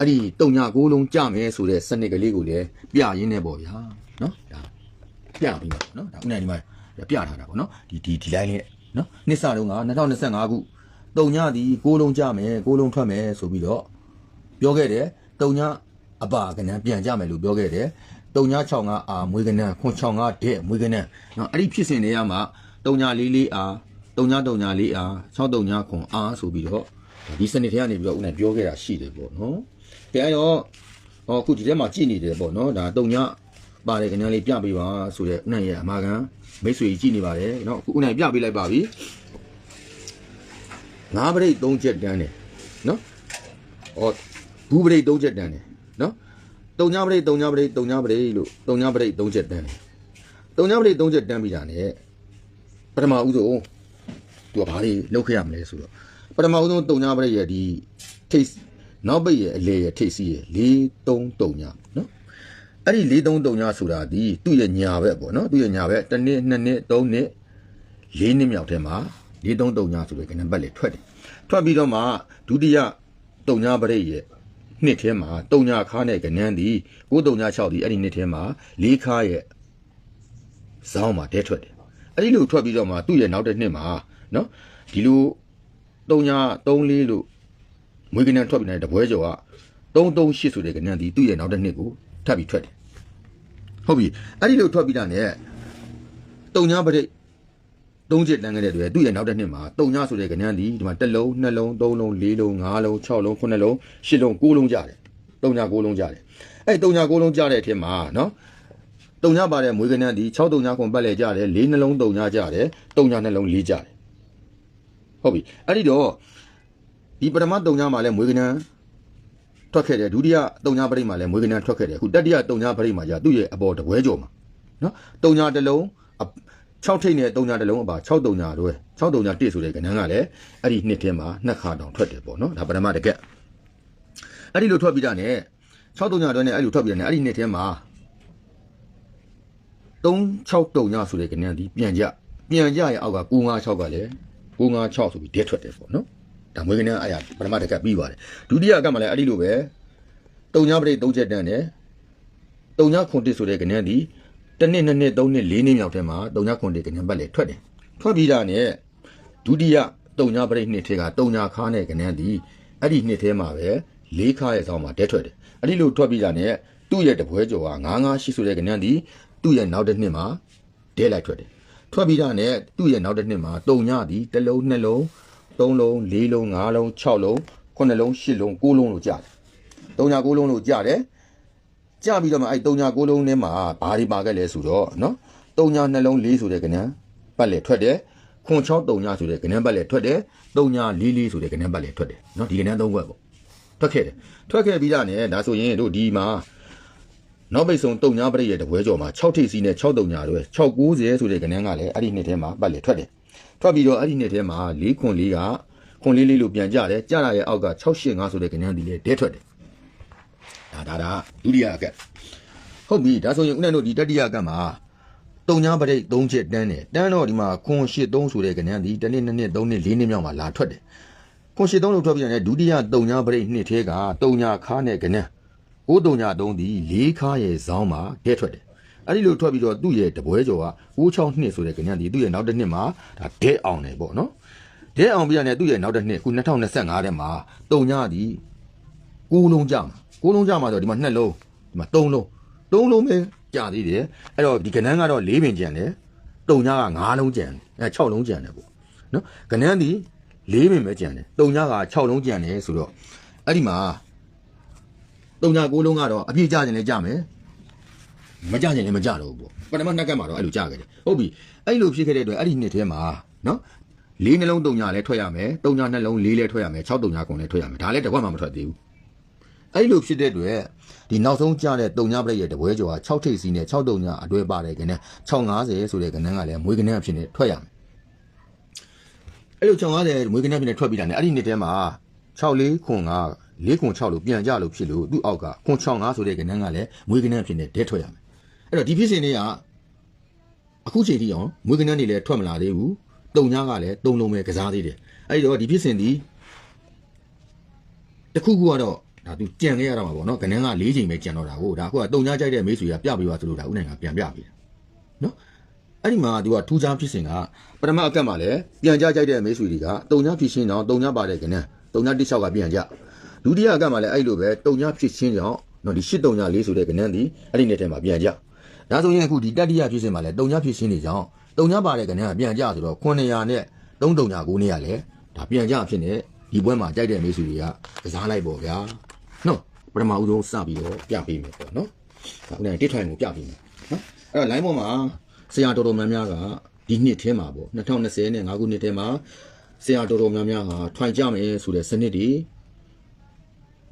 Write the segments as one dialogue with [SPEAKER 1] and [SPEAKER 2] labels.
[SPEAKER 1] အဲ့ဒီတုံညာကိုလုံးကြမယ်ဆိုတဲ့စနစ်ကလေးကိုလည်းပြရင်းနဲ့ပေါ့ဗျာနော်ဒါပြပြီးပါနော်ဒါခုနကဒီမှာပြထားတာပေါ့နော်ဒီဒီဒီ line လေးနော်နှစ်စတုန်းက2025ခုတုံညာဒီကိုလုံးကြမယ်ကိုလုံးထွက်မယ်ဆိုပြီးတော့ပြောခဲ့တယ်တုံညာအပါကနန်းပြန်ကြမယ်လို့ပြောခဲ့တယ်တုံညာ65အာမွေးကနန်းခွန်65တဲ့မွေးကနန်းနော်အဲ့ဒီဖြစ်စဉ်တွေကမှတုံညာ44အာတုံညာတုံညာ4အာ6တုံညာခွန်အာဆိုပြီးတော့ဒီစနစ်ထဲကနေပြီးတော့ဦးနိုင်ပြောခဲ့တာရှိတယ်ပေါ့နော် ပြန်ရောဟောအခုဒီထဲမှာကြည်နေတယ်ပေါ့နော်ဒါတုံညပါတယ်ခဏလေးပြပေးပါဆိုတဲ့ဥနိုင်ရဲ့အမာခံမိတ်ဆွေကြီးကြည်နေပါတယ်နော်အခုဥနိုင်ပြပေးလိုက်ပါပြီငါးပရိတ်၃ချက်တန်းတယ်နော်ဟောဘူးပရိတ်၃ချက်တန်းတယ်နော်တုံညပရိတ်တုံညပရိတ်တုံညပရိတ်လို့တုံညပရိတ်၃ချက်တန်းတယ်တုံညပရိတ်၃ချက်တန်းပြီးတာ ਨੇ ပထမဦးဆုံးသူကဘာတွေလုပ်ခဲ့ရမလဲဆိုတော့ပထမဦးဆုံးတုံညပရိတ်ရဲ့ဒီ case နောက်ပိတ်ရဲ့အလေရဲ့ထိတ်စီးရဲ့433ညနော်အဲ့ဒီ433ညဆိုတာဒီသူ့ရဲ့ညာဘက်ပေါ့နော်သူ့ရဲ့ညာဘက်တစ်နှစ်နှစ်နှစ်သုံးနှစ်လေးနှစ်မြောက်ထဲမှာ433ညဆိုတဲ့ကနံပါတ်လေးထွက်တယ်ထွက်ပြီးတော့မှဒုတိယတုံညပရိတ်ရဲ့နှစ်ထဲမှာတုံညခါနဲ့ကနန်းဒီ936ဒီအဲ့ဒီနှစ်ထဲမှာလေးခါရဲ့ဇောင်းမှာတဲထွက်တယ်အဲ့ဒီလိုထွက်ပြီးတော့မှသူ့ရဲ့နောက်တစ်နှစ်မှာနော်ဒီလိုတုံည34လို့ မွေးကနန်းထွက်ပြီးတဲ့တပွဲကျော်က338ဆိုတဲ့ကနန်းဒီသူ့ရဲ့နောက်တစ်နှစ်ကိုထပ်ပြီးထွက်တယ်ဟုတ်ပြီအဲ့ဒီလိုထွက်ပြီးတာ ਨੇ တုံညာပရိတ်သုံးချက်တန်းခဲ့တဲ့အတွက်သူ့ရဲ့နောက်တစ်နှစ်မှာတုံညာဆိုတဲ့ကနန်းဒီဒီမှာတစ်လုံးနှစ်လုံးသုံးလုံးလေးလုံးငါးလုံး၆လုံးခုနှစ်လုံးရှစ်လုံးကိုးလုံးကြတယ်တုံညာကိုးလုံးကြတယ်အဲ့တုံညာကိုးလုံးကြတဲ့အထက်မှာနော်တုံညာပါတဲ့မွေးကနန်းဒီ6တုံညာခွန်ပတ်လဲကြတယ်၄နှလုံးတုံညာကြတယ်တုံညာနှလုံးလေးကြတယ်ဟုတ်ပြီအဲ့ဒီတော့ ဒီပထမတုံညာမှာလည်းမွေးကနန်းထွက်ခဲ့တယ်ဒုတိယတုံညာပရိတ်မှာလည်းမွေးကနန်းထွက်ခဲ့တယ်အခုတတိယတုံညာပရိတ်မှာじゃသူ့ရဲ့အပေါ်တပွဲကြော်မှာနော်တုံညာတစ်လုံး6ထိပ်နဲ့တုံညာတစ်လုံးအပါ6တုံညာတော့6တုံညာ1ဆိုတဲ့ကနန်းကလည်းအဲ့ဒီနှစ်ထဲမှာနှစ်ခါတောင်ထွက်တယ်ပေါ့နော်ဒါပထမတကက်အဲ့ဒီလိုထွက်ပြီးတာနဲ့6တုံညာတော့နဲ့အဲ့လိုထွက်ပြီးတာနဲ့အဲ့ဒီနှစ်ထဲမှာ3 6တုံညာဆိုတဲ့ကနန်းဒီပြန်ကြပြန်ကြရဲ့အောက်က956ကလည်း956ဆိုပြီးဒဲထွက်တယ်ပေါ့နော် ဒါမွေးကနန်းအဲ့ရပထမတစ်ကပ်ပြီးပါတယ်ဒုတိယကမှလည်းအဲ့ဒီလိုပဲတုံညာပရိတ်၃ချက်တန်းတယ်တုံညာခွန်တစ်ဆိုတဲ့ကနန်းဒီတစ်နှစ်နှစ်နှစ်သုံးနှစ်လေးနှစ်မြောက်ထဲမှာတုံညာခွန်တစ်ကနန်းပတ်လေထွက်တယ်ထွက်ပြီးတာနဲ့ဒုတိယတုံညာပရိတ်နှစ်ထဲကတုံညာခါနဲ့ကနန်းဒီအဲ့ဒီနှစ်ထဲမှာပဲလေးခါရဲ့ဆောင်းမှာတဲထွက်တယ်အဲ့ဒီလိုထွက်ပြီးတာနဲ့သူ့ရဲ့တပွဲကျော်က998ဆိုတဲ့ကနန်းဒီသူ့ရဲ့နောက်တစ်နှစ်မှာဒဲလိုက်ထွက်တယ်ထွက်ပြီးတာနဲ့သူ့ရဲ့နောက်တစ်နှစ်မှာတုံညာဒီတစ်လုံးနှစ်လုံး 3လုံး4လုံး5လုံး6လုံး9လုံး10လုံး9လုံးလို့ကြားတယ်။3ညာ9လုံးလို့ကြားတယ်။ကြားပြီးတော့မှအဲ့3ညာ9လုံးထဲမှာဘာတွေပါခဲ့လဲဆိုတော့နော်3ညာ2လုံး4ဆိုတဲ့ကဏ္ဍပတ်လေထွက်တယ်။ခွန်6 3ညာဆိုတဲ့ကဏ္ဍပတ်လေထွက်တယ်။3ညာ4 4ဆိုတဲ့ကဏ္ဍပတ်လေထွက်တယ်။နော်ဒီကဏ္ဍ3ဘက်ပေါ့။ထွက်ခဲ့တယ်။ထွက်ခဲ့ပြီးတာနဲ့ဒါဆိုရင်တို့ဒီမှာနောက်ပိတ်ဆုံးတုံညာပရိရဲ့တပွဲကျော်မှာ6ထိပ်စီးနဲ့6တုံညာတွေ690ဆိုတဲ့ကဏ္ဍကလည်းအဲ့ဒီနှစ်ထဲမှာပတ်လေထွက်တယ်။ ထွက်ပြီးတော့အဲ့ဒီနှစ်ထဲမှာ4ခွန်4ကခွန်လေးလေးလို့ပြန်ကြတယ်ကြတာရဲ့အောက်က685ဆိုတဲ့ကဏ္ဍဒီလေဒဲထွက်တယ်ဒါဒါဒါဒုတိယအကက်ဟုတ်ပြီဒါဆိုရင်ဦးနဲ့တို့ဒီတတိယအကက်မှာတုံညာပရိတ်3ချက်တန်းတယ်တန်းတော့ဒီမှာခွန်83ဆိုတဲ့ကဏ္ဍဒီတစ်နှစ်နှစ်နှစ်3နှစ်4နှစ်မြောက်မှာလာထွက်တယ်ခွန်83လို့ထွက်ပြန်တယ်ဒုတိယတုံညာပရိတ်နှစ်ထဲကတုံညာခါနဲ့ကဏ္ဍ6တုံညာ3ဒီ4ခါရဲ့ဇောင်းမှာဒဲထွက်တယ် အဲ့ဒီလိုထွက်ပြီးတော့သူ့ရဲ့တပွဲကျော်က662ဆိုတဲ့ကဏ္ဍဒီသူ့ရဲ့နောက်တစ်နှစ်မှာဒါဒဲအောင်တယ်ပေါ့နော်ဒဲအောင်ပြရတဲ့သူ့ရဲ့နောက်တစ်နှစ်ခု2025ထဲမှာတုံညသည်6လုံးကြမှာ6လုံးကြမှာဆိုဒီမှာ2လုံးဒီမှာ3လုံး3လုံးပဲကြာသေးတယ်အဲ့တော့ဒီကဏ္ဍကတော့4ပင်ကျန်တယ်တုံညက5လုံးကျန်တယ်အဲ6လုံးကျန်တယ်ပေါ့နော်ကဏ္ဍသည်4ပင်ပဲကျန်တယ်တုံညက6လုံးကျန်တယ်ဆိုတော့အဲ့ဒီမှာတုံည6လုံးကတော့အပြည့်ကြခြင်းလည်းကြမယ် မကြခြင်းလည်းမကြတော့ဘူးပေါ့ပထမနှစ်ကတ်မှာတော့အဲ့လိုကြခဲ့တယ်ဟုတ်ပြီအဲ့လိုဖြစ်ခဲ့တဲ့အတွက်အဲ့ဒီနှစ်ထဲမှာနော်လေးနှလုံးတုံညာလည်းထွက်ရမယ်တုံညာနှလုံးလေးလည်းထွက်ရမယ်6တုံညာကုန်လည်းထွက်ရမယ်ဒါလည်းတစ်ခွက်မှမထွက်သေးဘူးအဲ့လိုဖြစ်တဲ့အတွက်ဒီနောက်ဆုံးကြတဲ့တုံညာပရိတ်ရဲ့တပွဲကျော်က6ထိပ်စီးနဲ့6တုံညာအတွဲပါတယ်ကနေ650ဆိုတဲ့ကဏ္ဍကလည်းမွေးကဏ္ဍအဖြစ်နဲ့ထွက်ရမယ်အဲ့လို650မွေးကဏ္ဍအဖြစ်နဲ့ထွက်ပြီးတာねအဲ့ဒီနှစ်ထဲမှာ64ခွန်က4ခွန်6လို့ပြန်ကြလို့ဖြစ်လို့သူ့အောက်ကခွန်65ဆိုတဲ့ကဏ္ဍကလည်းမွေးကဏ္ဍအဖြစ်နဲ့ဒဲထွက်ရမယ် အဲ့တော့ဒီဖြစ်စဉ်တွေကအခုချိန်ထိအောင်မွေးကဏ္ဍတွေလည်းထွက်မလာသေးဘူးတုံညာကလည်းတုံလုံးပဲကစားသေးတယ်အဲ့ဒီတော့ဒီဖြစ်စဉ်ဒီတစ်ခုခုကတော့ဒါဒါသူကြံခဲ့ရတော့မှာပေါ့နော်ကနန်းက၄ချိန်ပဲကြံတော့တာကိုဒါအခုကတုံညာကြိုက်တဲ့မိတ်ဆွေကပြပေးပါဆိုလို့ဒါဥနိုင်ကပြန်ပြပေးတာနော်အဲ့ဒီမှာသူကထူးခြားဖြစ်စဉ်ကပထမအကက်မှာလည်းပြန်ကြကြိုက်တဲ့မိတ်ဆွေတွေကတုံညာဖြစ်ရှင်းတော့တုံညာပါတဲ့ကနန်းတုံညာတစ်လျှောက်ကပြန်ကြဒုတိယအကက်မှာလည်းအဲ့လိုပဲတုံညာဖြစ်ရှင်းကြောင့်နော်ဒီရှစ်တုံညာလေးဆိုတဲ့ကနန်းဒီအဲ့ဒီနေ့ထဲမှာပြန်ကြ ဒါဆိုရင်အခုဒီတတိယဖြစ်စဉ်မှာလည်းတုံညာဖြစ်ရှင်းနေကြောင်းတုံညာပါတဲ့ကနန်းကပြန်ကြဆိုတော့900နဲ့3တုံညာ9နေရလဲဒါပြန်ကြဖြစ်နေဒီပွဲမှာကြိုက်တဲ့မိတ်ဆွေတွေကကစားလိုက်ပေါ့ဗျာနော်ပထမဦးဆုံးစပြီးတော့ပြပေးမယ်ပေါ့နော်ဒါဦးနိုင်တစ်ထိုင်ကိုပြပေးမယ်နော်အဲ့တော့ line ပေါ်မှာဆရာတော်တော်များများကဒီနှစ်ထဲမှာပေါ့2020နဲ့5ခုနှစ်ထဲမှာဆရာတော်တော်များများဟာထွိုင်ကြမယ်ဆိုတဲ့စနစ်တွေ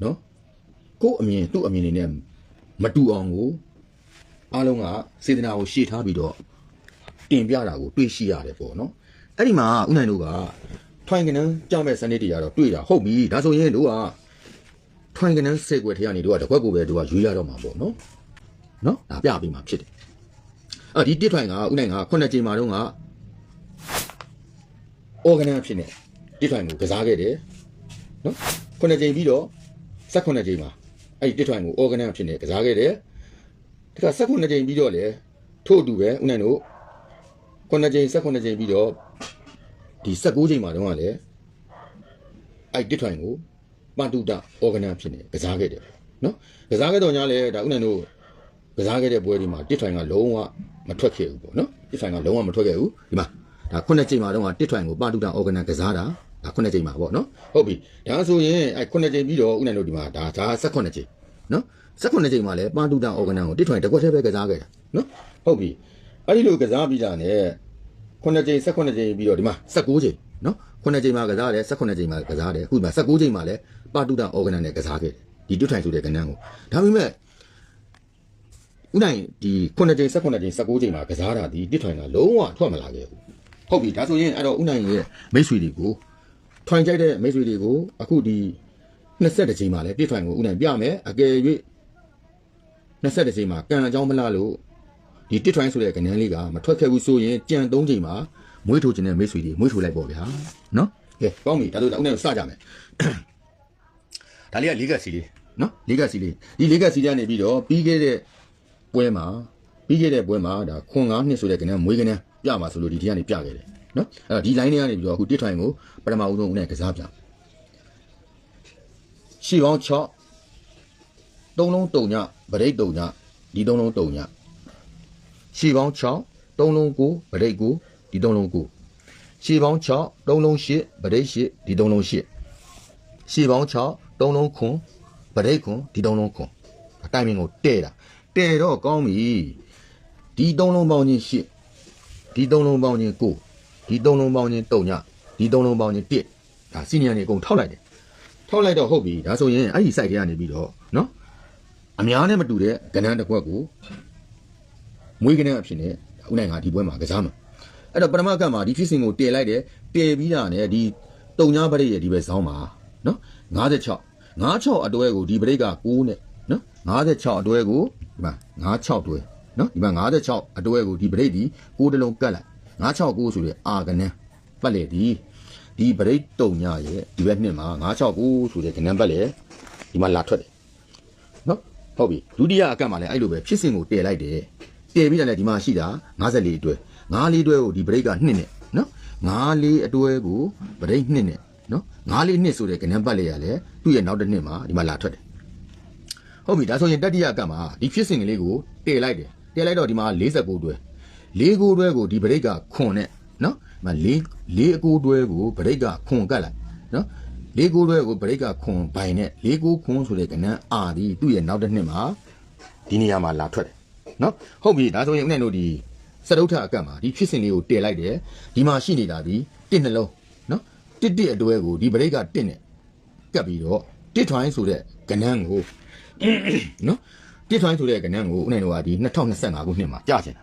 [SPEAKER 1] နော်ကို့အမြင်သူ့အမြင်တွေနဲ့မတူအောင်ကို အားလုံးကစေတနာကိုရှေ့ထားပြီးတော့တင်ပြတာကိုတွေ့ရှိရတယ်ပေါ့နော်အဲ့ဒီမှာဦးနိုင်တို့ကထွိုင်ကနန်းကြောက်မဲ့စနစ်တွေကတော့တွေ့တာဟုတ်ပြီဒါဆိုရင်တို့ကထွင်ကနန်းစိတ်ွယ်ထဲကနေတို့ကတစ်ခွက်ကိုပဲတို့ကရွေးရတော့မှာပေါ့နော်နော်ဒါပြပြီးမှဖြစ်တယ်အဲ့ဒီတစ်ထွင်ကဥနိုင်ကခုနှစ်ချိန်မှာတော့ကအော်ဂနန်ဖြစ်နေတစ်ထွင်ကိုကစားခဲ့တယ်နော်ခုနှစ်ချိန်ပြီးတော့၁၈ချိန်မှာအဲ့ဒီတစ်ထွင်ကိုအော်ဂနန်ဖြစ်နေကစားခဲ့တယ် ဒါက၁၈ချိန်ပြီးတော့လေထို့အတူပဲဥနိုင်တို့ခုနှစ်ချိန်၁၈ချိန်ပြီးတော့ဒီ19ချိန်မှာတော့ကလည်းအဲ့ဒီတစ်ထွင်ကိုပန်တုတအော်ဂနန်ဖြစ်နေကစားခဲ့တယ်နော်ကစားခဲ့တော့ညာလဲဒါဥနိုင်တို့ကစားခဲ့တဲ့ပွဲဒီမှာတစ်ထိုင်ကလုံးဝမထွက်ခဲ့ဘူးပေါ့နော်တစ်ထိုင်ကလုံးဝမထွက်ခဲ့ဘူးဒီမှာဒါခုနှစ်ချိန်မှာတော့ကတစ်ထိုင်ကိုပန်တုတအော်ဂနန်ကစားတာဒါခုနှစ်ချိန်မှာပေါ့နော်ဟုတ်ပြီဒါဆိုရင်အဲခုနှစ်ချိန်ပြီးတော့ဥနိုင်တို့ဒီမှာဒါဒါ16ချိန်နော် 16ချိန်မှာလဲပန်တုတအော်ဂနန်ကိုတစ်ထိုင်တစ်ခွက်တည်းပဲကစားခဲ့တာနော်ဟုတ်ပြီအဲ့ဒီလိုကစားပြီးတာ ਨੇ ခုနှစ်ချိန်16ချိန်ပြီးတော့ဒီမှာ19ချိန်နော်ခုနှစ်ချိန်မှာကစားတယ်16ချိန်မှာကစားတယ်အခုဒီမှာ19ချိန်မှာလဲပါတုတအော်ဂနန်နဲ့ကစားခဲ့တယ်ဒီတွတ်ထိုင်ဆိုတဲ့ကဏ္ဍကိုဒါပေမဲ့ဥနိုင်ဒီခုနှစ်ချိန်16ချိန်19ချိန်မှာကစားတာဒီတွတ်ထိုင်ကလုံးဝထွက်မလာခဲ့ဘူးဟုတ်ပြီဒါဆိုရင်အဲ့တော့ဥနိုင်ရဲ့မိတ်ဆွေတွေကိုထွင်ကြိုက်တဲ့မိတ်ဆွေတွေကိုအခုဒီ20ချိန်မှာလဲတွတ်ထိုင်ကိုဥနိုင်ပြမယ်အကယ်၍ 20ချိန်မှာကံအကြောင်းမလားလို့ဒီတစ်ထွိုင်းဆိုတဲ့ကဏ္ဍလေးကမထွက်ခဲ့ဘူးဆိုရင်ကြံ၃ချိန်မှာမွေးထိုးခြင်းနဲ့မိတ်ဆွေတွေမွေးထိုးလိုက်ပေါ့ဗျာနော်ကဲကောင်းပြီဒါဆိုတော့ဦးနဲ့စကြမယ်ဒါလေးကလေးကစီလေးနော်လေးကစီလေးဒီလေးကစီကနေပြီးတော့ပြီးခဲ့တဲ့ပွဲမှာပြီးခဲ့တဲ့ပွဲမှာဒါခွန်ငါးနှစ်ဆိုတဲ့ကဏ္ဍမွေးကဏ္ဍပြမှာဆိုလို့ဒီဒီကနေပြခဲ့တယ်နော်အဲ့ဒီ line တွေကနေပြီးတော့အခုတစ်ထွိုင်းကိုပထမဦးဆုံးဦးနဲ့ကစားပြရှီပေါင်း6 သုံးလုံးတုံညဗရိတ်တုံညဒီသုံးလုံးတုံညရှီပေါင်း6 3လုံး9ဗရိတ်9ဒီ3လုံး9ရှီပေါင်း6 3လုံး8ဗရိတ်8ဒီ3လုံး8ရှီပေါင်း6 3လုံး9ဗရိတ်9ဒီ3လုံး9အတိုင်းမင်းကိုတဲ့တာတဲ့တော့ကောင်းပြီဒီ3လုံးပေါင်းချင်း8ဒီ3လုံးပေါင်းချင်း9ဒီ3လုံးပေါင်းချင်း3ညဒီ3လုံးပေါင်းချင်း1ဒါစီနီယာနေအကုန်ထောက်လိုက်တယ်ထောက်လိုက်တော့ဟုတ်ပြီဒါဆိုရင်အဲ့ဒီ site ထဲကနေပြီးတော့နော် အများနဲ့မတူတဲ့ကဏ္ဍတစ်ခွက်ကိုမွေးကနေအဖြစ်နဲ့ဦးနိုင်ကဒီပွဲမှာကစားမှာအဲ့တော့ပထမကတ်မှာဒီဖြစ်စဉ်ကိုတည်လိုက်တယ်တည်ပြီးတာနဲ့ဒီတုံညာပရိတ်ရဲ့ဒီဘက်ဇောင်းမှာနော်56 56အတွဲကိုဒီပရိတ်က6နဲ့နော်56အတွဲကိုဒီမှာ56တွဲနော်ဒီမှာ56အတွဲကိုဒီပရိတ်ဒီ6တလုံးကတ်လိုက်569ဆိုတဲ့အာကနန်းပတ်လေဒီဒီပရိတ်တုံညာရဲ့ဒီဘက်နှစ်မှာ569ဆိုတဲ့ကနန်းပတ်လေဒီမှာလာထွက်တယ်နော် ဟုတ်ပြီဒုတိယအကတ်မှာလည်းအဲ့လိုပဲဖြစ်စဉ်ကိုတည်လိုက်တယ်တည်ပြီးတယ်လေဒီမှာရှိတာ54အတွဲ54အတွဲကိုဒီဘရိတ်က2နဲ့နော်54အတွဲကိုဘရိတ်2နဲ့နော်54နှစ်ဆိုတဲ့ကဏ္ဍပတ်လေးရလဲသူ့ရဲ့နောက်တစ်နှစ်မှာဒီမှာလာထွက်တယ်ဟုတ်ပြီဒါဆိုရင်တတိယအကတ်မှာဒီဖြစ်စဉ်ကလေးကိုတည်လိုက်တယ်တည်လိုက်တော့ဒီမှာ49အတွဲ4ကိုတွဲကိုဒီဘရိတ်ကခွန်နဲ့နော်ဒီမှာ4 4အကိုတွဲကိုဘရိတ်ကခွန်ကတ်လိုက်နော် လေးကိုတွဲကိုဗရိတ်ကခွန်ဘိုင်နဲ့လေးကိုခွန်ဆိုတဲ့ကဏ္ဍအာဒီသူ့ရဲ့နောက်တစ်နှစ်မှာဒီနေရာမှာလာထွက်တယ်နော်ဟုတ်ပြီဒါဆိုရင်ဦးနဲ့တို့ဒီစတုထအကတ်မှာဒီဖြစ်စဉ်လေးကိုတည်လိုက်တယ်ဒီမှာရှိနေတာဒီတစ်နှလုံးနော်တစ်တစ်အတွဲကိုဒီဗရိတ်ကတစ်နဲ့ကပ်ပြီးတော့တစ်ထွိုင်းဆိုတဲ့ကဏ္ဍကိုနော်တစ်ထွိုင်းဆိုတဲ့ကဏ္ဍကိုဦးနဲ့တို့ကဒီ2025ခုနှစ်မှာကြာချင်တာ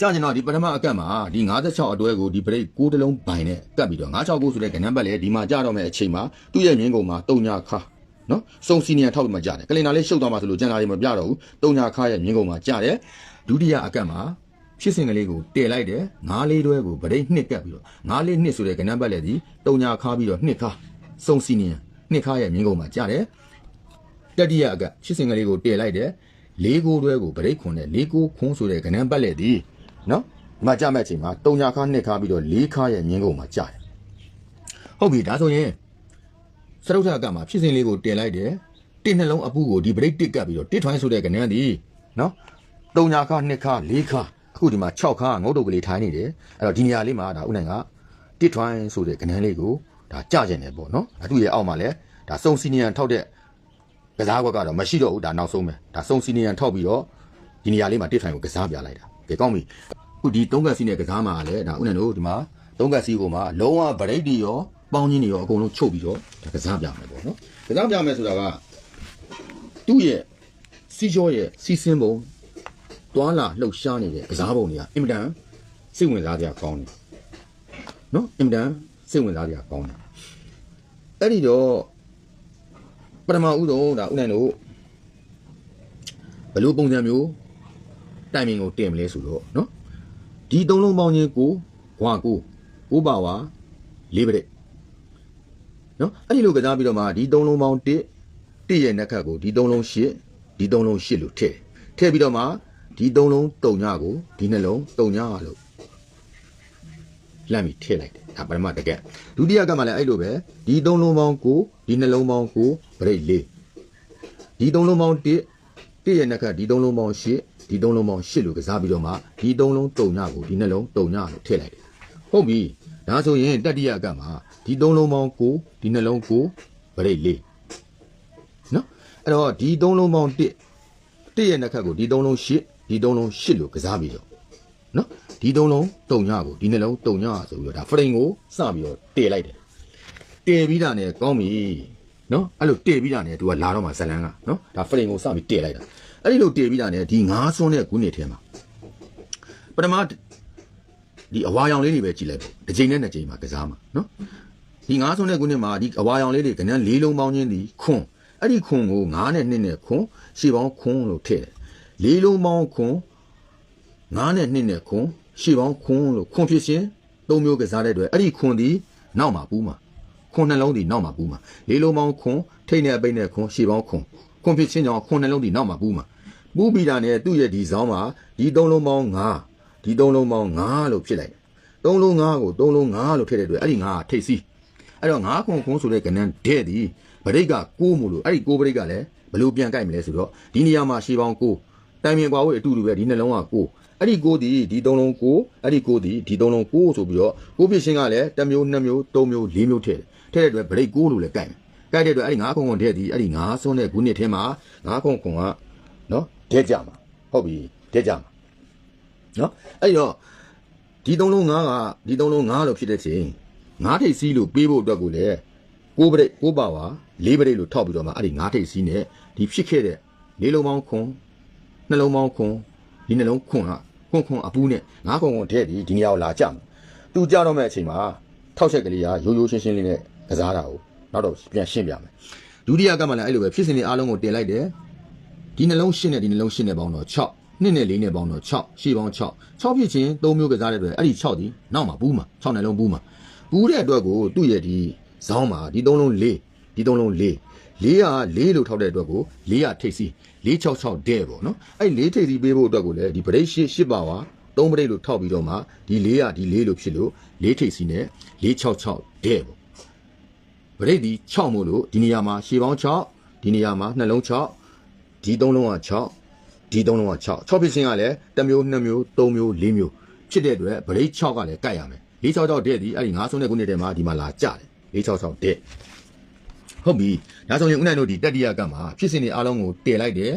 [SPEAKER 1] ကြာကျင်တော့ဒီပထမအကတ်မှာဒီ56အတွဲကိုဒီဘရိတ်6တလုံးဘိုင်နဲ့ကတ်ပြီးတော့969ဆိုတဲ့ကဏ္ဍဘက်လေဒီမှာကြာတော့မဲ့အချိန်မှာသူ့ရဲ့မြင်းကုန်မှာတုံညာခါနော်စုံစီနီယာထောက်ပြီးမှကြာတယ်ကလင်နာလေးရှုပ်သွားမှဆိုလို့ကျန်တာလေးမပြတော့ဘူးတုံညာခါရဲ့မြင်းကုန်မှာကြာတယ်ဒုတိယအကတ်မှာဖြစ်စဉ်ကလေးကိုတည်လိုက်တယ်9လေးတွဲကိုဗရိတ်နှစ်ကတ်ပြီးတော့9လေးနှစ်ဆိုတဲ့ကဏ္ဍဘက်လေဒီတုံညာခါပြီးတော့နှစ်ခါစုံစီနီယာနှစ်ခါရဲ့မြင်းကုန်မှာကြာတယ်တတိယအကဖြစ်စဉ်ကလေးကိုတည်လိုက်တယ်လေးကိုတွဲကိုဗရိတ်ခွန်နဲ့လေးကိုခွန်းဆိုတဲ့ကဏ္ဍပတ်လက်သည် နော်ဒီမှာကြမဲ့အချိန်မှာတုံညာခါနှစ်ခါပြီးတော့လေးခါရဲ့မြင်းကုန်မှာကြာတယ်ဟုတ်ပြီဒါဆိုရင်စရုပ်ထအကမှာဖြစ်စဉ်လေးကိုတည်လိုက်တယ်တစ်နှလုံးအပူကိုဒီဗရိတ်တစ်ကပ်ပြီးတော့တစ်ထွိုင်းဆိုတဲ့ကဏ္ဍသည်နော်တုံညာခါနှစ်ခါလေးခါအခုဒီမှာ6ခါငုတ်တုတ်ကလေးထိုင်းနေတယ်အဲ့တော့ဒီနေရာလေးမှာဒါဥနိုင်ကတစ်ထွိုင်းဆိုတဲ့ကဏ္ဍလေးကိုဒါကြကျင်တယ်ပေါ့နော်အတူရဲ့အောက်မှာလဲဒါစုံစီနီယံထောက်တဲ့ကစားကွက်ကတော့မရှိတော့ဘူးဒါနောက်ဆုံးပဲဒါစုံစီနီယံထောက်ပြီးတော့ဒီနေရာလေးမှာတစ်ထိုင်ကိုကစားပြလိုက်တာ ကဲကောင်းပြီအခုဒီသုံးကတ်စီနဲ့ကစားမှာလည်းဒါဥနဲ့တို့ဒီမှာသုံးကတ်စီကိုမှလုံးဝဗရိတ်တွေရောပေါင်းချင်းတွေရောအကုန်လုံးချုပ်ပြီးတော့ဒါကစားပြမယ်ပေါ့နော်ကစားပြမယ်ဆိုတာကသူ့ရဲ့စီကျော်ရဲ့စီစင်းပုံတွာလာလှုပ်ရှားနေတဲ့ကစားပုံတွေကအင်မတန်စိတ်ဝင်စားစရာကောင်းတယ်နော်အင်မတန်စိတ်ဝင်စားစရာကောင်းတယ်အဲ့ဒီတော့ပထမဦးဆုံးဒါဥနိုင်တို့ဘယ်လိုပုံစံမျိုး တိုင်ပင်ကိုတင်မလဲဆိုတော့နော်ဒီသုံးလုံးပေါင်းချင်းကိုဘွားကိုကိုပါဝါလေးပရက်နော်အဲ့ဒီလိုကစားပြီးတော့မှဒီသုံးလုံးပေါင်းတစ်တစ်ရဲ့နှက်ခတ်ကိုဒီသုံးလုံးရှစ်ဒီသုံးလုံးရှစ်လို့ထည့်ထည့်ပြီးတော့မှဒီသုံးလုံးတုံညကိုဒီနှလုံးတုံညလို့လမ်းပြီးထည့်လိုက်တယ်ဒါပထမတကက်ဒုတိယကမှလည်းအဲ့လိုပဲဒီသုံးလုံးပေါင်းကိုဒီနှလုံးပေါင်းကိုပရိတ်လေးဒီသုံးလုံးပေါင်းတစ်တစ်ရဲ့နှက်ခတ်ဒီသုံးလုံးပေါင်းရှစ် ဒီသုံးလုံးပေါင်း8လို့ကစားပြီးတော့မှဒီသုံးလုံး3ညကိုဒီနှလုံး3ညလို့ထည့်လိုက်တယ်ဟုတ်ပြီဒါဆိုရင်တတိယကမှဒီသုံးလုံးပေါင်းကိုဒီနှလုံးကိုဗရိတ်လေးနော်အဲ့တော့ဒီသုံးလုံးပေါင်း1 1ရဲ့နှက်ခတ်ကိုဒီသုံးလုံး8ဒီသုံးလုံး8လို့ကစားပြီးတော့နော်ဒီသုံးလုံး3ညကိုဒီနှလုံး3ညဆိုပြီးတော့ဒါဖရိန်ကိုစပြီးတော့တည်လိုက်တယ်တည်ပြီးတာနဲ့ကောင်းပြီနော်အဲ့လိုတည်ပြီးတာနဲ့သူကလာတော့မှဇလန်းကနော်ဒါဖရင်ကိုစပြီးတည်လိုက်တာ အဲ့ဒီလိုတည်ပြီးတာနဲ့ဒီငါးစွန်းတဲ့ခုနှစ်ထဲမှာပထမဒီအဝါရောင်လေးတွေပဲကြည့်လိုက်ပေါ့တစ်ချိန်နဲ့နှစ်ချိန်မှာကစားမှာနော်ဒီငါးစွန်းတဲ့ခုနှစ်မှာဒီအဝါရောင်လေးတွေကနန်းလေးလုံးပေါင်းချင်းဒီခွန်းအဲ့ဒီခွန်းကိုငါးနဲ့နှစ်နဲ့ခွန်းရှေ့ပေါင်းခွန်းလို့ထည့်တယ်လေးလုံးပေါင်းခွန်းငါးနဲ့နှစ်နဲ့ခွန်းရှေ့ပေါင်းခွန်းလို့ခွန်းဖြစ်ရှင်သုံးမျိုးကစားတဲ့အတွက်အဲ့ဒီခွန်းဒီနောက်မှာပူးမှာခွန်းနှလုံးဒီနောက်မှာပူးမှာလေးလုံးပေါင်းခွန်းထိတ်နဲ့အပိတ်နဲ့ခွန်းရှေ့ပေါင်းခွန်း ခွန်းဖြစ်ချင်းကြောင့်ခွန်းနှလုံးဒီနောက်မှာပူးမှာပူးပြီးတာနဲ့သူ့ရဲ့ဒီဇောင်းမှာဒီသုံးလုံးပေါင်း9ဒီသုံးလုံးပေါင်း9လို့ဖြစ်လိုက်တယ်သုံးလုံး9ကိုသုံးလုံး9လို့ထည့်တဲ့အတွက်အဲ့ဒီ9ကထိတ်စီးအဲ့တော့9ခွန်းခွန်းဆိုတဲ့ကဏ္ဍတဲ့ဒီဗရိတ်က6မို့လို့အဲ့ဒီ6ဗရိတ်ကလည်းဘယ်လိုပြန်ကြိုက်မလဲဆိုတော့ဒီနေရာမှာရှေ့ပေါင်း6တိုင်မြင်ကွာဝေးအတူတူပဲဒီနှလုံးက6အဲ့ဒီကိုဒီဒီသုံးလုံးကိုအဲ့ဒီကိုဒီဒီသုံးလုံးကိုဆိုပြီးတော့ကိုဖြစ်ရှင်းကလည်းတစ်မျိုးနှစ်မျိုးသုံးမျိုးလေးမျိုးထည့်တယ်ထည့်တဲ့အတွက်ဗရိတ်ကိုလို့လည်းကြိုက်တယ် ကြိုက်တဲ့အတွက်အဲ့ဒီငါးခုံခုံထည့်ဒီအဲ့ဒီငါးစွန်းတဲ့ခုနှစ်ထဲမှာငါးခုံခုံကနော်ဒဲကြမှာဟုတ်ပြီဒဲကြမှာနော်အဲ့တော့ဒီသုံးလုံးငါးကဒီသုံးလုံးငါးလို့ဖြစ်တဲ့ချိန်ငါးထိပ်စီးလို့ပေးဖို့အတွက်ကိုလည်းကိုးပရိတ်ကိုးပါဝါလေးပရိတ်လို့ထောက်ပြီးတော့မှအဲ့ဒီငါးထိပ်စီးနဲ့ဒီဖြစ်ခဲ့တဲ့လေးလုံးပေါင်းခွန်နှလုံးပေါင်းခွန်ဒီနှလုံးခွန်ကခွန်ခွန်အပူးနဲ့ငါးခွန်ခွန်တဲ့ဒီဒီနေရာကိုလာကြမှာသူကြတော့မဲ့အချိန်မှာထောက်ချက်ကလေးကရိုးရိုးရှင်းရှင်းလေးနဲ့ကစားတာကို နောက်တော့ပြန်ရှင်းပြမယ်ဒုတိယကမှလည်းအဲ့လိုပဲဖြစ်စဉ်လေးအားလုံးကိုတင်လိုက်တယ်ဒီနှလုံးရှင်းနဲ့ဒီနှလုံးရှင်းနဲ့ပေါင်းတော့6နှစ်နဲ့4နဲ့ပေါင်းတော့6ရှေ့ပေါင်း6 6ဖြစ်ချင်း3မျိုးကစားတဲ့အတွက်အဲ့ဒီ6ဒီနောက်မှာဘူးမှာ6နှလုံးဘူးမှာဘူးတဲ့အတွက်ကိုသူ့ရဲ့ဒီဇောင်းမှာဒီ3လုံး4ဒီ3လုံး4လေးကလေးလို့ထောက်တဲ့အတွက်ကိုလေးကထိတ်စီ466တဲ့ပေါ့နော်အဲ့လေးထိတ်စီပေးဖို့အတွက်ကိုလည်းဒီဗရိတ်ရှစ်ရှစ်ပါဝါသုံးပရိတ်လို့ထောက်ပြီးတော့မှဒီလေးကဒီလေးလို့ဖြစ်လို့လေးထိတ်စီနဲ့466တဲ့ပေါ့ ဗရိတ်ဒီ6မို့လို့ဒီနေရာမှာရှေ့ပေါင်း6ဒီနေရာမှာနှလုံး6ဒီသုံးလုံးက6ဒီသုံးလုံးက6 6ဖြစ်ခြင်းကလည်းတစ်မျိုးနှစ်မျိုးသုံးမျိုးလေးမျိုးဖြစ်တဲ့အတွက်ဗရိတ်6ကလည်းကြိုက်ရမယ်466တဲ့ဒီအဲ့ဒီ9ဆုံးတဲ့ခုနှစ်ထဲမှာဒီမှာလာကြတယ်466တဲ့ဟုတ်ပြီဒါဆိုရင်ဦးနိုင်တို့ဒီတတိယကမှာဖြစ်စဉ်တွေအားလုံးကိုတည်လိုက်တယ်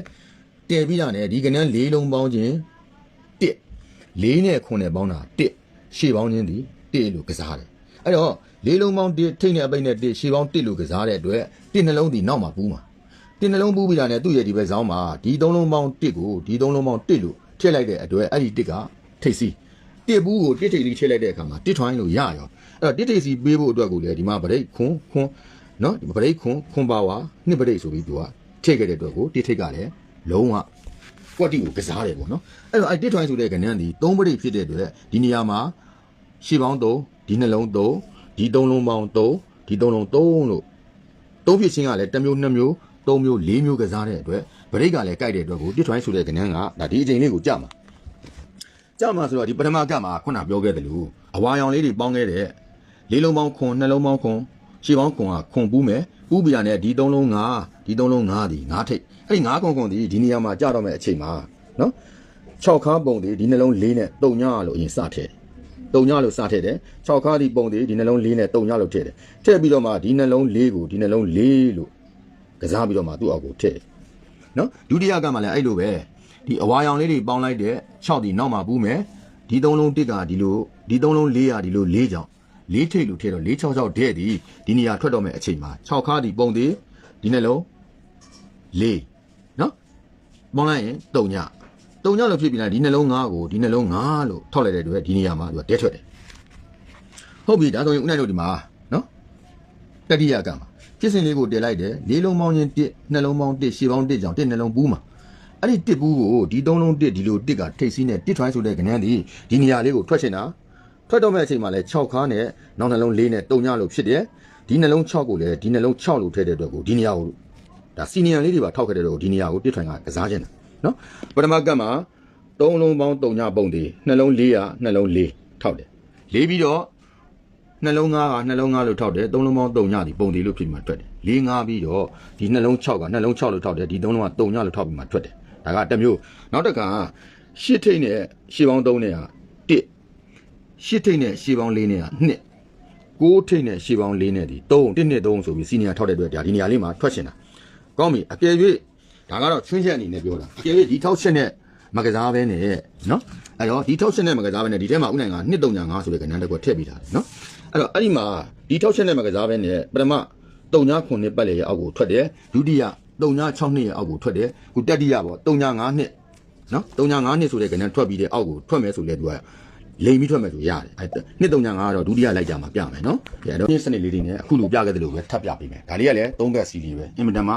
[SPEAKER 1] တည်ပြီးတာနဲ့ဒီကနန်း၄လုံးပေါင်းခြင်း1 4နဲ့9နဲ့ပေါင်းတာ1ရှေ့ပေါင်းခြင်းဒီ1လို့ကစားတယ်အဲ့တော့ ၄လုံးပေါင်း1ထိတ်နဲ့အပိတ်နဲ့1ရှေ့ပေါင်း1လို့ကစားတဲ့အတွက်1နှလုံးဒီနောက်မှာပူးမှာ1နှလုံးပူးပြီးတာနဲ့သူ့ရဲ့ဒီဘက်ဇောင်းမှာဒီ3လုံးပေါင်း1ကိုဒီ3လုံးပေါင်း1လို့ထည့်လိုက်တဲ့အတွက်အဲ့ဒီ1ကထိတ်စီတစ်ဘူးကိုတစ်ထိတ်စီထည့်လိုက်တဲ့အခါမှာတစ်ထွိုင်းလို့ရရောအဲ့တော့တစ်ထိတ်စီပေးဖို့အတွက်ကိုလည်းဒီမှာဗရိတ်ခွန်းခွန်းနော်ဒီပရိတ်ခွန်ခွန်ပါဝါနှစ်ပရိတ်ဆိုပြီးသူကထည့်ခဲ့တဲ့အတွက်ကိုတိထိတ်ကလည်းလုံးဝကွက်တီကိုကစားတယ်ပေါ့နော်အဲ့တော့အဲ့တစ်ထွိုင်းဆိုတဲ့ကဏ္ဍဒီသုံးပရိတ်ဖြစ်တဲ့အတွက်ဒီနေရာမှာရှေ့ပေါင်း3ဒီနှလုံး3 ဒီသုံးလုံးပေါင်း3ဒီသုံးလုံး3လို့သုံးဖြစ်ချင်းကလည်းတစ်မျိုးနှစ်မျိုး၃မျိုး၄မျိုးကစားတဲ့အတွက်ဗရိတ်ကလည်းကြိုက်တဲ့အတွက်ကိုတစ်ထွိုင်းဆိုတဲ့ကဏ္ဍကဒါဒီအချိန်လေးကိုကြမှာကြမှာဆိုတော့ဒီပထမကမှာခုနပြောခဲ့တယ်လို့အဝါရောင်လေးတွေပေါင်းခဲ့တဲ့လေးလုံးပေါင်းခွန်နှလုံးပေါင်းခွန်ရှေ့ပေါင်းခွန်ကခွန်ပူးမယ်ပူးပြရနဲ့ဒီ၃လုံး၅ဒီ၃လုံး၅ဒီ၅ထိပ်အဲ့ဒီ၅ခွန်ခွန်ဒီဒီနေရာမှာကြတော့မဲ့အချိန်မှာနော်6ခါပုံဒီဒီနှလုံး၄နဲ့တုံညလို့အရင်စထည့် တယ်တုံညလို့စထည့်တယ်6ခါဒီပုံသေးဒီနှလုံး၄နဲ့တုံညလို့ထည့်တယ်ထည့်ပြီးတော့မှဒီနှလုံး၄ကိုဒီနှလုံး၄လို့ကစားပြီးတော့မှသူ့အောက်ကိုထည့်တယ်နော်ဒုတိယကမှလည်းအဲ့လိုပဲဒီအဝါရောင်လေးတွေပေါင်းလိုက်တဲ့6ဒီနောက်မှာပူးမယ်ဒီသုံးလုံးတစ်ကဒီလိုဒီသုံးလုံး400ဒီလို၄ကြောင်၄ထိပ်လို့ထည့်တော့466တဲ့ဒီဒီနေရာထွက်တော့မဲ့အချိန်မှာ6ခါဒီပုံသေးဒီနှလုံး၄နော်ပေါင်းလိုက်ရင်တုံည တုံညလို့ဖြစ်ပြီးလာဒီနှလုံး5ကိုဒီနှလုံး5လို့ထောက်လိုက်တဲ့အတွက်ဒီနေရာမှာသူကတဲထွက်တယ်ဟုတ်ပြီဒါဆိုရင်ဦးနိုင်တို့ဒီမှာနော်တတိယကံမှာဖြစ်စဉ်လေးကိုတင်လိုက်တယ်လေးလုံးပေါင်းချင်းတစ်နှလုံးပေါင်းတစ်ရှေ့ပေါင်းတစ်ကြောင့်တစ်နှလုံးပူးမှာအဲ့ဒီတစ်ပူးကိုဒီသုံးလုံးတစ်ဒီလိုတစ်ကထိတ်စီးနဲ့တစ်ထွိုင်းဆိုတဲ့ကဏ္ဍဒီဒီနေရာလေးကိုထွက်ချင်တာထွက်တော့မဲ့အချိန်မှာလဲ6ခါနဲ့နောက်နှလုံး4နဲ့တုံညလို့ဖြစ်တယ်ဒီနှလုံး6ကိုလည်းဒီနှလုံး6လို့ထည့်တဲ့အတွက်ကိုဒီနေရာကိုဒါစီနီယံလေးတွေပါထောက်ခဲ့တဲ့အတွက်ကိုဒီနေရာကိုတစ်ထွိုင်းကကစားခြင်းတာ နော်ပထမကံမှာသုံးလုံးပေါင်းတုံညပုံဒီနှလုံး400နှလုံး4ထောက်တယ်လေးပြီးတော့နှလုံးသားကနှလုံးသားလို့ထောက်တယ်သုံးလုံးပေါင်း၃ညဒီပုံသေးလို့ဖြစ်ပြီးမှထွက်တယ်၄၅ပြီးတော့ဒီနှလုံး6ကနှလုံး6လို့ထောက်တယ်ဒီသုံးလုံးက၃ညလို့ထောက်ပြီးမှထွက်တယ်ဒါကတစ်မျိုးနောက်တစ်ခါရှစ်ထိတ်နဲ့ရှေးပေါင်း3နဲ့ဟာ1ရှစ်ထိတ်နဲ့ရှေးပေါင်း4နဲ့ဟာ2ကိုးထိတ်နဲ့ရှေးပေါင်း4နဲ့ဒီ3 1နဲ့3ဆိုပြီးစီနီယာထောက်တဲ့အတွက်ဒါဒီနေရာလေးမှာထွက်ရှင်တာကောင်းပြီအကယ်၍ ဒါကတော့ချွင်းချက်အနေနဲ့ပြောတာအကယ်၍ဒီထောက်ချက်နဲ့မကစားပဲနဲ့နော်အဲ့တော့ဒီထောက်ချက်နဲ့မကစားပဲနဲ့ဒီထဲမှာဥနိုင်က235ဆိုတဲ့ကဏ္ဍတစ်ခုထည့်ပြီးထားတယ်နော်အဲ့တော့အဲ့ဒီမှာဒီထောက်ချက်နဲ့မကစားဘဲနဲ့ပထမ3ည9နှစ်ပတ်လေရဲ့အောက်ကိုထွက်တယ်ဒုတိယ3ည6နှစ်ရဲ့အောက်ကိုထွက်တယ်ခုတတိယပေါ့3ည9နှစ်နော်3ည9နှစ်ဆိုတဲ့ကဏ္ဍထွက်ပြီးတဲ့အောက်ကိုထွက်မယ်ဆိုလဲသူကလိမ်ပြီးထွက်မယ်ဆိုရတယ်အဲ့နှစ်3ည9ကတော့ဒုတိယလိုက်ကြမှာပြမယ်နော်အဲ့တော့ဒီစနစ်လေးတွေနဲ့အခုလိုပြခဲ့တယ်လို့ပဲထပ်ပြပေးမယ်ဒါလေးကလည်း3ဘက်စီလေးပဲအင်မတန်မှ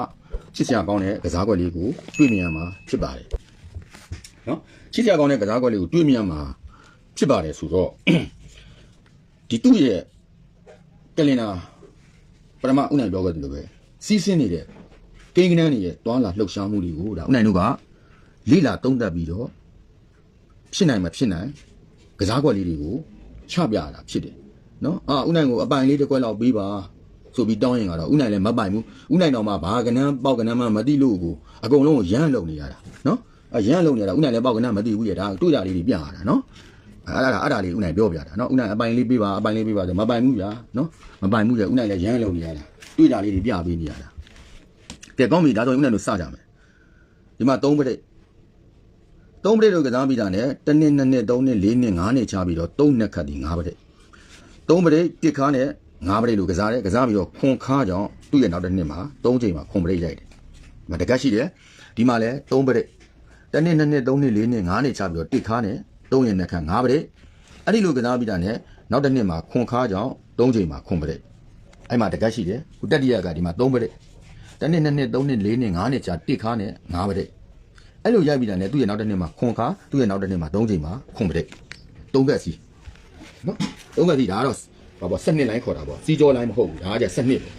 [SPEAKER 1] ချစ်စရာကောင်းတဲ့ကစားကွက်လေးကိုတွေ့မြင်ရမှာဖြစ်ပါတယ်နော်ချစ်စရာကောင်းတဲ့ကစားကွက်လေးကိုတွေ့မြင်ရမှာဖြစ်ပါတယ်ဆိုတော့ဒီသူ့ရဲ့ကလင်နာပထမဥနိုင်ပြောခဲ့တယ်လို့ပဲစီးဆင်းနေတဲ့ကိန်းကနန်းတွေရဲ့တွာလာလှုပ်ရှားမှုတွေကိုဒါဥနိုင်တို့ကလိလာတုံးတက်ပြီးတော့ဖြစ်နိုင်မဖြစ်နိုင်ကစားကွက်လေးတွေကိုချပြတာဖြစ်တယ်နော်အာဥနိုင်ကိုအပိုင်လေးတစ်ခွက်လောက်ပေးပါ ဆိုပြီးတောင်းရင်ကတော့ဥနိုင်လည်းမပိုင်ဘူးဥနိုင်တော့မှဘာကနန်းပေါက်ကနန်းမှမတိလို့ကိုအကုန်လုံးကိုရမ်းလုံနေရတာနော်အရမ်းလုံနေရတာဥနိုင်လည်းပေါက်ကနန်းမတိဘူးရဲ့ဒါတွေ့တာလေးတွေပြရတာနော်အဲ့ဒါအဲ့ဒါလေးဥနိုင်ပြောပြတာနော်ဥနိုင်အပိုင်လေးပေးပါအပိုင်လေးပေးပါဆိုမပိုင်ဘူးဗျာနော်မပိုင်ဘူးလေဥနိုင်လည်းရမ်းလုံနေရတာတွေ့တာလေးတွေပြပေးနေရတာကဲကောင်းပြီဒါဆိုဥနိုင်တို့စကြမယ်ဒီမှာ၃ပရိတ်သုံးပရိတ်တို့ကစားပြီးတာနဲ့တစ်နှစ်နှစ်နှစ်သုံးနှစ်လေးနှစ်ငါးနှစ်ချပြီးတော့သုံးနှစ်ခတ်ဒီငါးပရိတ်သုံးပရိတ်တစ်ခါနဲ့ 5ပရိတ်လို့ကစားတယ်ကစားပြီးတော့ခွန်ခါကြောင့်သူ့ရဲ့နောက်တစ်နှစ်မှာ3ချိန်မှာခွန်ပရိတ်ရိုက်တယ်မတကက်ရှိတယ်ဒီမှာလည်း3ပရိတ်တစ်နှစ်နှစ်နှစ်သုံးနှစ်လေးနှစ်ငါးနှစ်ချပြီးတော့တစ်ခါနဲ့သုံးရင်နှစ်ခါငါးပရိတ်အဲ့ဒီလိုကစားပြီးတာနဲ့နောက်တစ်နှစ်မှာခွန်ခါကြောင့်သုံးချိန်မှာခွန်ပရိတ်အဲ့မှာတကက်ရှိတယ်ခုတတိယကဒီမှာသုံးပရိတ်တစ်နှစ်နှစ်နှစ်သုံးနှစ်လေးနှစ်ငါးနှစ်ချတစ်ခါနဲ့ငါးပရိတ်အဲ့လိုရိုက်ပြီးတာနဲ့သူ့ရဲ့နောက်တစ်နှစ်မှာခွန်ခါသူ့ရဲ့နောက်တစ်နှစ်မှာသုံးချိန်မှာခွန်ပရိတ်သုံးဘက်စီနော်သုံးဘက်စီဒါကတော့ ဘာပေါ့7နှစ်လိုင်းခေါ်တာပေါ့စီကြောလိုင်းမဟုတ်ဘူးဒါကじゃ7နှစ်ပဲ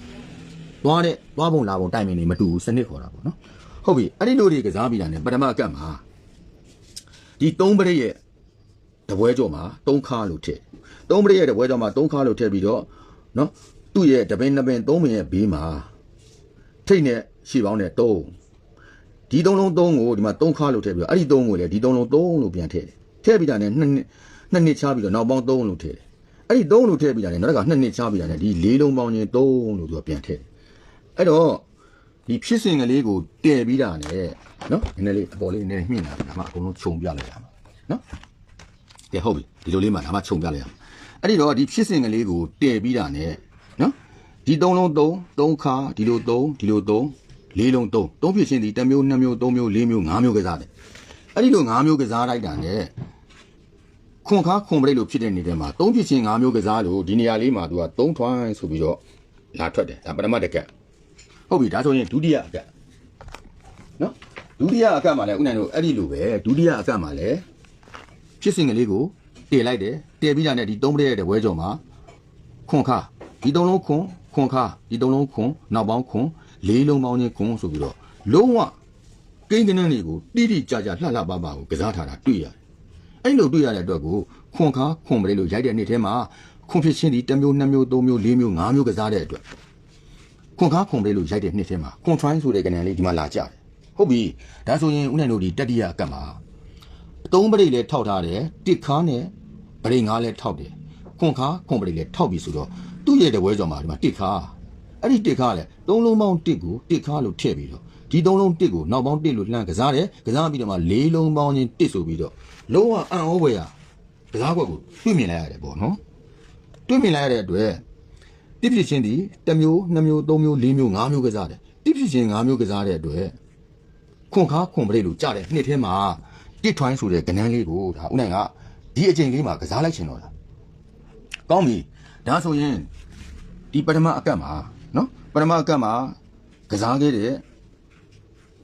[SPEAKER 1] သွားတဲ့သွားပုံလာပုံတိုင်မင်နေမတူဘူး7နှစ်ခေါ်တာပေါ့နော်ဟုတ်ပြီအဲ့ဒီလိုတွေကစားပြီးတာနဲ့ပထမကတ်မှာဒီ၃ပရိတ်ရဲ့တပွဲကြော်မှာ၃ခါလို့ထည့်၃ပရိတ်ရဲ့တပွဲကြော်မှာ၃ခါလို့ထည့်ပြီးတော့နော်သူ့ရဲ့တပင်နှစ်ပင်၃ပင်ရဲ့ဘေးမှာထိတ်နဲ့ရှေ့ပေါင်းနဲ့၃ဒီ၃လုံး၃ကိုဒီမှာ၃ခါလို့ထည့်ပြီးတော့အဲ့ဒီ၃ကိုလည်းဒီ၃လုံး၃လို့ပြန်ထည့်တယ်ထည့်ပြီးတာနဲ့နှစ်နှစ်နှစ်နှစ်ချပြီးတော့နောက်ပေါင်း၃လို့ထည့်တယ် အဲ့ဒီ၃လို့ထည့်ပြီးတာနဲ့နောက်ကနှစ်နှစ်ချပြီးတာနဲ့ဒီ၄လုံးပေါင်းချင်း၃လို့သူကပြန်ထည့်တယ်အဲ့တော့ဒီဖြစ်စဉ်ကလေးကိုတည်ပြီးတာနဲ့နော်နည်းနည်းလေးအပေါ်လေးနည်းနည်းမြင့်လာတယ်ဒါမှအကုန်လုံးခြုံပြလိုက်ရမှာနော်ကဲဟုတ်ပြီဒီလိုလေးမှဒါမှခြုံပြလိုက်ရမှာအဲ့ဒီတော့ဒီဖြစ်စဉ်ကလေးကိုတည်ပြီးတာနဲ့နော်ဒီ၃လုံး၃၃ခါဒီလို၃ဒီလို၃လေးလုံး၃၃ဖြစ်ရှင်ဒီတစ်မျိုးနှစ်မျိုးသုံးမျိုးလေးမျိုးငါးမျိုးကစားတယ်အဲ့ဒီလိုငါးမျိုးကစားလိုက်တာနဲ့ ခွန်ခါခွန်ပရိတ်လို့ဖြစ်တဲ့နေတဲ့မှာ၃ဖြစ်ရှင်၅မျိုးကစားလို့ဒီနေရာလေးမှာသူက၃ထွိုင်းဆိုပြီးတော့လာထွက်တယ်ဒါပထမတစ်ကက်ဟုတ်ပြီဒါဆိုရင်ဒုတိယအကက်နော်ဒုတိယအကက်မှာလည်းဥနိုင်တို့အဲ့ဒီလိုပဲဒုတိယအကက်မှာလည်းဖြစ်စဉ်ကလေးကိုတည်လိုက်တယ်တည်ပြီးတာနဲ့ဒီ၃ပရိတ်ရဲ့တပွဲကြော်မှာခွန်ခါဒီ၃လုံးခွန်ခွန်ခါဒီ၃လုံးခွန်နောက်ပေါင်းခွန်လေးလုံးပေါင်းချင်းခွန်ဆိုပြီးတော့လုံးဝကိန်းကနန်းတွေကိုတိတိကျကျလှလှပပကိုကစားထားတာတွေ့ရတယ် အဲ့လိုတွေ့ရတဲ့အတွက်ကိုခွန်ခါခွန်ပလေးလို့ရိုက်တဲ့နေ့ထဲမှာခွန်ဖြစ်ချင်းဒီတစ်မျိုးနှစ်မျိုးသုံးမျိုးလေးမျိုးငါးမျိုးကစားတဲ့အတွက်ခွန်ကားခွန်လေးလို့ရိုက်တဲ့နှစ်ထဲမှာခွန်ထရိုင်းဆိုတဲ့ကဏ္ဍလေးဒီမှာလာကြတယ်ဟုတ်ပြီဒါဆိုရင်ဦးနိုင်တို့ဒီတတိယအကတ်မှာသုံးပရိတ်လည်းထောက်ထားတယ်တစ်ခါနဲ့ပရိတ်ငါးလည်းထောက်တယ်ခွန်ခါခွန်ပရိတ်လည်းထောက်ပြီဆိုတော့သူ့ရဲ့တပွဲကြော်မှာဒီမှာတစ်ခါအဲ့ဒီတစ်ခါလည်းသုံးလုံးပေါင်းတစ်ကိုတစ်ခါလို့ထည့်ပြီးတော့ဒီသုံးလုံးတစ်ကိုနောက်ပေါင်းတစ်လို့လှမ်းကစားတယ်ကစားပြီးတော့မှလေးလုံးပေါင်းချင်းတစ်ဆိုပြီးတော့ လုံးဝအံ့ဩဖွယ်ရကစားကွက်ကိုတွေ့မြင်လိုက်ရတယ်ပေါ့နော်တွေ့မြင်လိုက်ရတဲ့အတွက်တိဖြစ်ချင်းဒီတစ်မျိုးနှစ်မျိုးသုံးမျိုးလေးမျိုးငါးမျိုးကစားတယ်တိဖြစ်ချင်းငါးမျိုးကစားတဲ့အတွက်ခွန်ခါခွန်ပရိတ်လို့ကြားတယ်နှစ်ထဲမှာတစ်ထွိုင်းဆိုတဲ့ကဏ္ဍလေးကိုဒါဦးနိုင်ကဒီအချိန်လေးမှာကစားလိုက်ချင်တော့တာကောင်းပြီဒါဆိုရင်ဒီပထမအကတ်မှာနော်ပထမအကတ်မှာကစားခဲ့တဲ့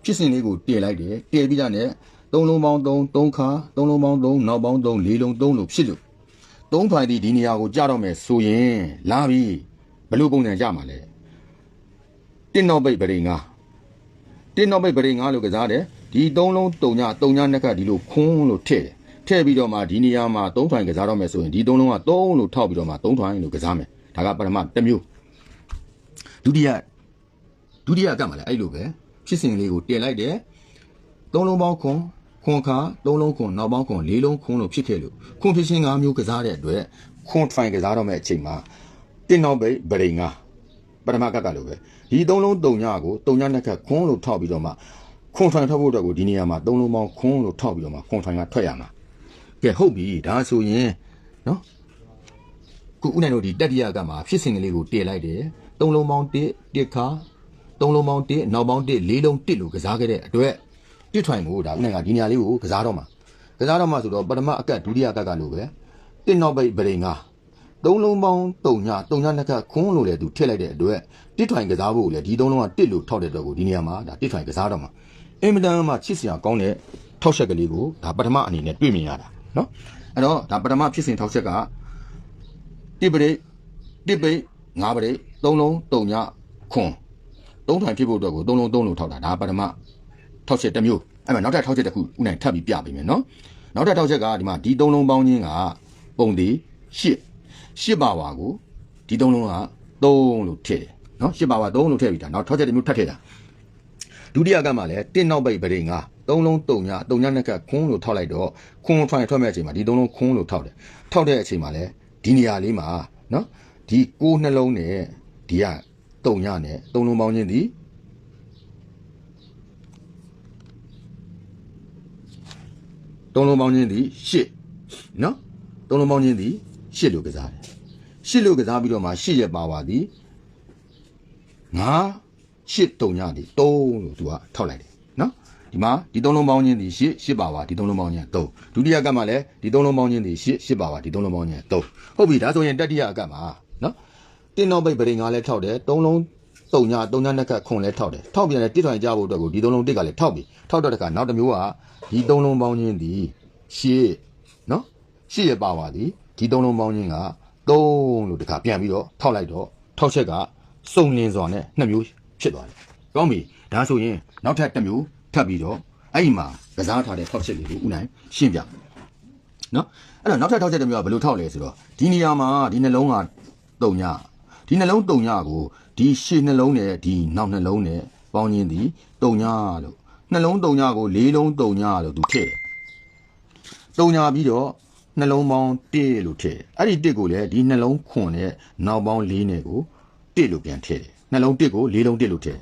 [SPEAKER 1] ဖြစ်စဉ်လေးကိုတည်လိုက်တယ်တည်ပြီးတာနဲ့ သုံးလုံးပေါင်းသုံးသုံးခါသုံးလုံးပေါင်းသုံးနောက်ပေါင်းသုံးလေးလုံးသုံးလို့ဖြစ်လို့သုံးဖိုင်ဒီဒီနေရာကိုကြတော့မယ်ဆိုရင်လာပြီဘယ်လိုပုံစံကြမှာလဲတင်းတော့ပိတ်ပရိငါတင်းတော့ပိတ်ပရိငါလို့ကစားတယ်ဒီသုံးလုံးတုံညတုံညနှစ်ခတ်ဒီလိုခွန်းလို့ထည့်တယ်ထည့်ပြီးတော့မှဒီနေရာမှာသုံးထိုင်ကစားတော့မယ်ဆိုရင်ဒီသုံးလုံးကသုံးလို့ထောက်ပြီးတော့မှသုံးထိုင်လို့ကစားမယ်ဒါကပထမတစ်မျိုးဒုတိယဒုတိယကမှလည်းအဲ့လိုပဲဖြစ်စဉ်လေးကိုတင်လိုက်တယ်သုံးလုံးပေါင်းခွန် ခွန်ခါသုံးလုံးခွန်နောက်ပေါင်းခွန်လေးလုံးခွန်လို့ဖြစ်ခဲ့လို့ခွန်ဖြစ်ချင်း၅မျိုးကစားတဲ့အတွက်ခွန်ထိုင်ကစားတော့မဲ့အချိန်မှာတင်းနောက်ပိတ်ဗရိန်ငါပထမကတ်ကလို့ပဲဒီသုံးလုံးတုံညကိုတုံညနှစ်ခတ်ခွန်လို့ထောက်ပြီးတော့မှခွန်ထိုင်ထောက်ဖို့အတွက်ကိုဒီနေရာမှာသုံးလုံးပေါင်းခွန်လို့ထောက်ပြီးတော့မှခွန်ထိုင်ကထွက်ရမှာကဲဟုတ်ပြီဒါဆိုရင်နော်ခုဦးနိုင်တို့ဒီတတိယကမှာဖြစ်စဉ်ကလေးကိုတည်လိုက်တယ်သုံးလုံးပေါင်းတစ်တစ်ခါသုံးလုံးပေါင်းတစ်နောက်ပေါင်းတစ်လေးလုံးတစ်လို့ကစားခဲ့တဲ့အတွက် တစ်ထွင်ကိုဒါဦးနိုင်ကဒီနေရာလေးကိုကစားတော့မှာကစားတော့မှာဆိုတော့ပထမအကတ်ဒုတိယအကတ်ကလို့ပဲတစ်နောက်ပိတ်ဗရိန်ငါသုံးလုံးပေါင်းတုံညတုံညနှစ်ခတ်ခွန်းလို့လေသူထည့်လိုက်တဲ့အတွက်တစ်ထွင်ကစားဖို့လေဒီသုံးလုံးကတစ်လို့ထောက်တဲ့အတွက်ကိုဒီနေရာမှာဒါတစ်ထွင်ကစားတော့မှာအင်မတန်မှချစ်စရာကောင်းတဲ့ထောက်ချက်ကလေးကိုဒါပထမအနေနဲ့တွေ့မြင်ရတာနော်အဲ့တော့ဒါပထမဖြစ်စဉ်ထောက်ချက်ကတစ်ပရိတ်တစ်ပိတ်ငါးပရိတ်သုံးလုံးတုံညခွန်းသုံးထွင်ဖြစ်ဖို့အတွက်ကိုသုံးလုံးသုံးလို့ထောက်တာဒါပထမ ထောက်ချက်တစ်မျိုးအဲ့မှာနောက်ထပ်ထောက်ချက်တစ်ခုဦးနိုင်ထပ်ပြီးပြပေးမယ်နော်နောက်ထပ်ထောက်ချက်ကဒီမှာဒီသုံးလုံးပေါင်းချင်းကပုံသေးရှစ်ရှစ်ပါဝါကိုဒီသုံးလုံးက3လို့ထည့်တယ်နော်ရှစ်ပါဝါ3လို့ထည့်ပြီးတာနောက်ထောက်ချက်တစ်မျိုးထပ်ထည့်တာဒုတိယကမှလည်းတင်းနောက်ပိတ်ပရိငါသုံးလုံးတုံညတုံညနှစ်ကခွန်းလို့ထောက်လိုက်တော့ခွန်းထွင်ထွက်မဲ့အချိန်မှာဒီသုံးလုံးခွန်းလို့ထောက်တယ်ထောက်တဲ့အချိန်မှာလည်းဒီနေရာလေးမှာနော်ဒီကိုးနှလုံးနဲ့ဒီကတုံညနဲ့သုံးလုံးပေါင်းချင်းဒီ သုံးလုံးပေါင်းချင်းသည်ရှစ်နော်သုံးလုံးပေါင်းချင်းသည်ရှစ်လို့ကစားတယ်ရှစ်လို့ကစားပြီးတော့မှရှစ်ရဲ့ပါဝါသည်ငါရှစ်တုံညသည်3လို့သူကထောက်လိုက်တယ်နော်ဒီမှာဒီသုံးလုံးပေါင်းချင်းသည်ရှစ်ရှစ်ပါဝါဒီသုံးလုံးပေါင်းချင်း3ဒုတိယကမှလည်းဒီသုံးလုံးပေါင်းချင်းသည်ရှစ်ရှစ်ပါဝါဒီသုံးလုံးပေါင်းချင်း3ဟုတ်ပြီဒါဆိုရင်တတိယအကမှာနော်တင်းနောက်ပိတ်ပရိငါလည်းထောက်တယ်သုံးလုံး တုံညတုံညနှစ်ခတ်ခွန်လည်းထောက်တယ်ထောက်ပြန်လည်းတစ်ထွင်ကြဖို့အတွက်ကိုဒီသုံးလုံးတစ်ကလည်းထောက်ပြီထောက်တော့တခါနောက်တစ်မျိုးကဒီသုံးလုံးပေါင်းချင်းသည်ရှစ်နော်ရှစ်ရပါပါသည်ဒီသုံးလုံးပေါင်းချင်းက3လို့တခါပြန်ပြီးတော့ထောက်လိုက်တော့ထောက်ချက်ကစုံလင်းစွာနဲ့နှစ်မျိုးဖြစ်သွားတယ်ကောင်းပြီဒါဆိုရင်နောက်ထပ်တစ်မျိုးထပ်ပြီးတော့အဲ့ဒီမှာကစားထားတဲ့ထောက်ချက်လေးကိုဥနိုင်ရှင်းပြနော်အဲ့တော့နောက်ထပ်ထောက်ချက်တစ်မျိုးကဘယ်လိုထောက်လဲဆိုတော့ဒီနေရာမှာဒီနှလုံးကတုံညဒီနှလုံးတုံညကို ဒီရှေ့နှလုံးနဲ့ဒီနောက်နှလုံးနဲ့ပေါင်းချင်းဒီတုံညလို့နှလုံးတုံညကိုလေးလုံးတုံညလို့သူထည့်တယ်တုံညာပြီးတော့နှလုံးပေါင်း1လို့ထည့်တယ်အဲ့ဒီ1ကိုလည်းဒီနှလုံးခွန်နဲ့နောက်ပေါင်း4နဲ့ကို1လို့ပြန်ထည့်တယ်နှလုံး1ကို4လုံး1လို့ထည့်တယ်